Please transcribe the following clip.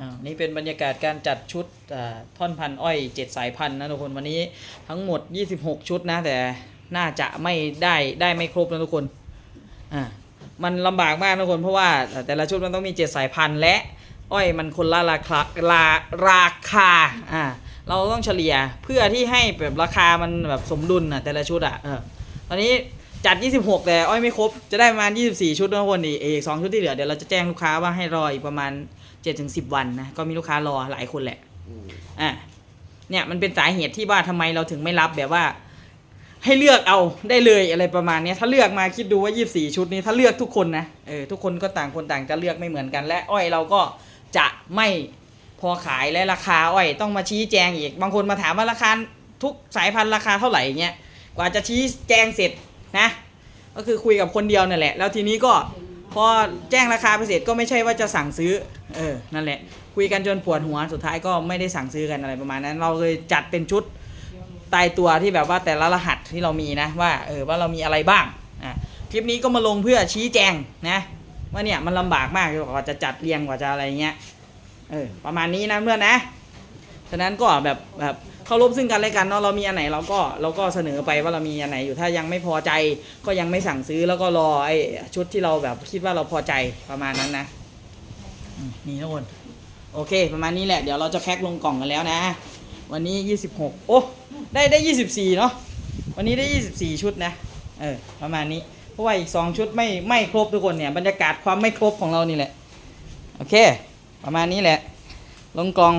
อ่านี่เป็นบรรยากาศการจัดชุดท่อนพันอ้อย 7 สายพันธุ์นะทุกคนวันนี้ทั้งหมด 26 ชุดนะแต่น่าจะไม่ได้ได้ไม่ครบนะทุกคนอ่ามันลำบากมากนะทุกคนเพราะว่าแต่ละชุดมันต้องมี 7 สายพันธุ์และอ้อยมันคนละราคาราราคาอ่าเราต้องเฉลี่ยเพื่อที่ให้แบบราคามันแบบสมดุลอะแต่ละชุดอะเออตอนนี้จัด 26 แต่อ้อยไม่ครบ จะได้ประมาณ 24 ชุดนะทุกคนอีกอีกสองชุดที่เหลือเดี๋ยวเราจะแจ้งลูกค้าว่าให้รออีกประมาณ เจ็ดถึงสิบวันนะก็มีลูกค้ารอหลายคนแหละอะเนี่ยมันเป็นสาเหตุที่ว่าทำไมเราถึงไม่รับแบบว่า ให้เลือกเอาได้เลยอะไรประมาณเนี้ยถ้าเลือกมาคิดดูว่า24ชุดนี้ถ้าเลือกทุกคนนะเออทุกคนก็ต่างคนต่างจะเลือกไม่เหมือนกัน และอ้อยเราก็จะไม่พอขายและราคาอ้อยต้องมาชี้แจงอีก บางคนมาถามว่าราคาทุกสายพันธุ์ราคาเท่าไหร่เงี้ยกว่าจะชี้แจงเสร็จนะ ก็คือคุยกับคนเดียวนั่นแหละ แล้วทีนี้ก็ พอแจ้งราคาไปเสร็จก็ไม่ใช่ว่าจะสั่งซื้อ เออ นั่นแหละ คุยกันจนปวดหัว สุดท้ายก็ไม่ได้สั่งซื้อกันอะไรประมาณนั้น เราเลยจัดเป็นชุดตายตัวที่แบบว่าแต่ละรหัสที่เรามีนะว่า เออ ว่าเรามีอะไรบ้าง อะ คลิปนี้ก็มาลงเพื่อชี้แจงนะว่าเนี่ยมันลำบากมากกว่าจะจัดเรียงกว่าจะอะไรเงี้ย เออ ประมาณนี้นะเพื่อนนะ ฉะนั้นก็แบบแบบ เคารพซึ่งกันและกันเนาะเรามีอันไหนเราก็เราก็เสนอไปว่าเรามีอันไหนอยู่ถ้ายังไม่พอใจก็ยังไม่สั่งซื้อแล้วก็รอไอ้ชุดที่เราแบบคิดว่าเราพอใจประมาณนั้นนะอืมนี่ทุกคนโอเค ประมาณนี้แหละเดี๋ยวเราจะแพ็คลงกล่องกันแล้วนะ วันนี้ 26 โอ้ได้ได้ 24 เนาะวันนี้ได้ 24 ชุดนะเออประมาณนี้เพราะว่าอีก 2 ชุดไม่ไม่ครบทุกคนเนี่ยบรรยากาศความไม่ครบของเรานี่แหละ โอเค ประมาณนี้แหละ ลงกล่อง